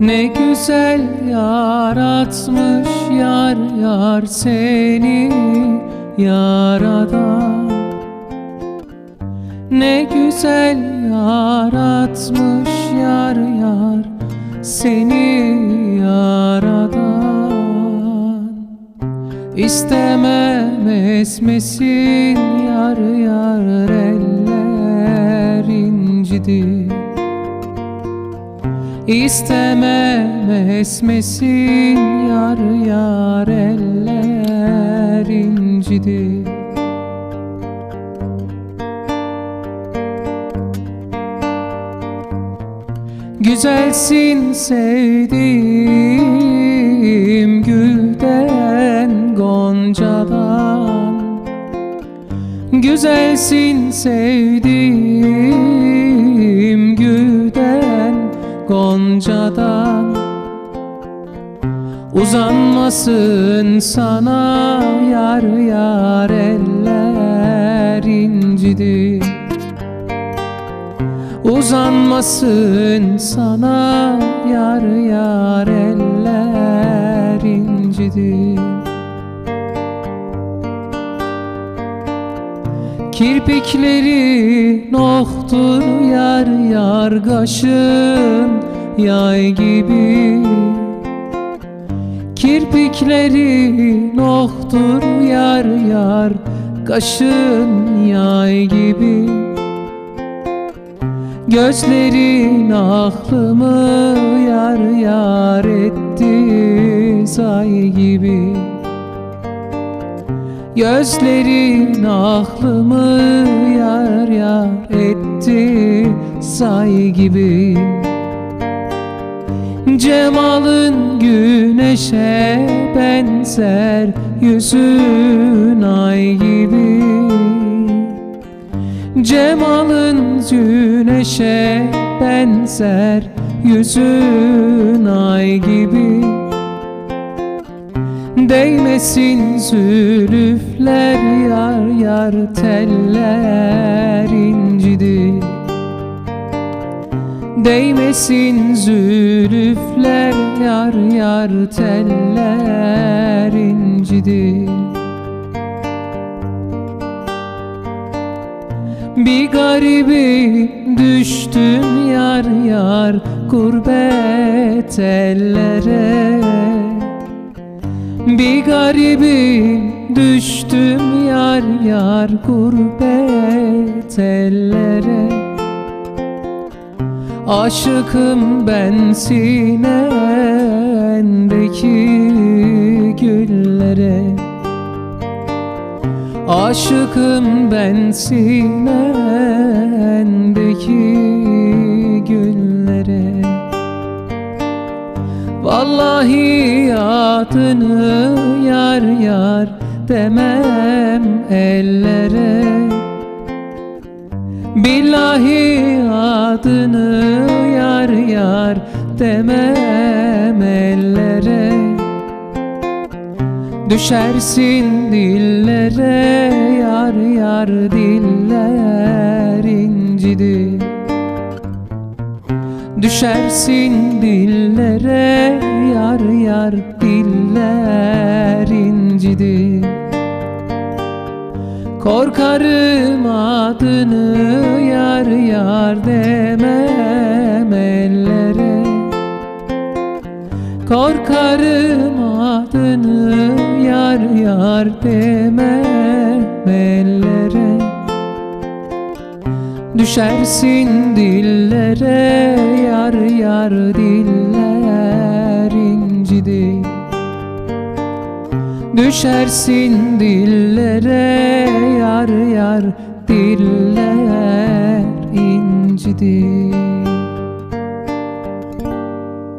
Ne güzel yaratmış yar yar seni yaradan Ne güzel yaratmış yar yar seni yaradan İstemem esmesin yar yar eller incidi İstemem esmesin yar yar eller incidi Güzelsin sevdiğim gülden goncadan. Güzelsin sevdiğim goncadan Uzanmasın sana yar yar eller incidi Uzanmasın sana yar yar eller incidi Kirpikleri noktur yar yar kaşın yay gibi. Kirpikleri noktur yar yar kaşın yay gibi. Gözlerin aklımı yar yar etti say gibi. Gözlerin aklımı yar yar etti say gibi Cemalın güneşe benzer yüzün ay gibi. Cemalın güneşe benzer yüzün ay gibi. Değmesin zülüfler yar yar teller incidi Değmesin zülüfler yar yar teller incidi Bir garibi düştüm yar yar gurbet ellere. Bir garibi düştüm yar yar gurbet ellere Aşıkım ben sinendeki güllere. Aşıkım ben sinendeki güllere. Vallahi adını yar yar demem ellere Billahi adını yar yar demem ellere. Düşersin dillere yar yar diller incidi Düşersin dillere yar yar diller incidi Korkarım adını yar yar demem ellere. Korkarım adını yar yar demem ellere. Düşersin dillere yar yar diller incidi Düşersin dillere yar yar diller incidi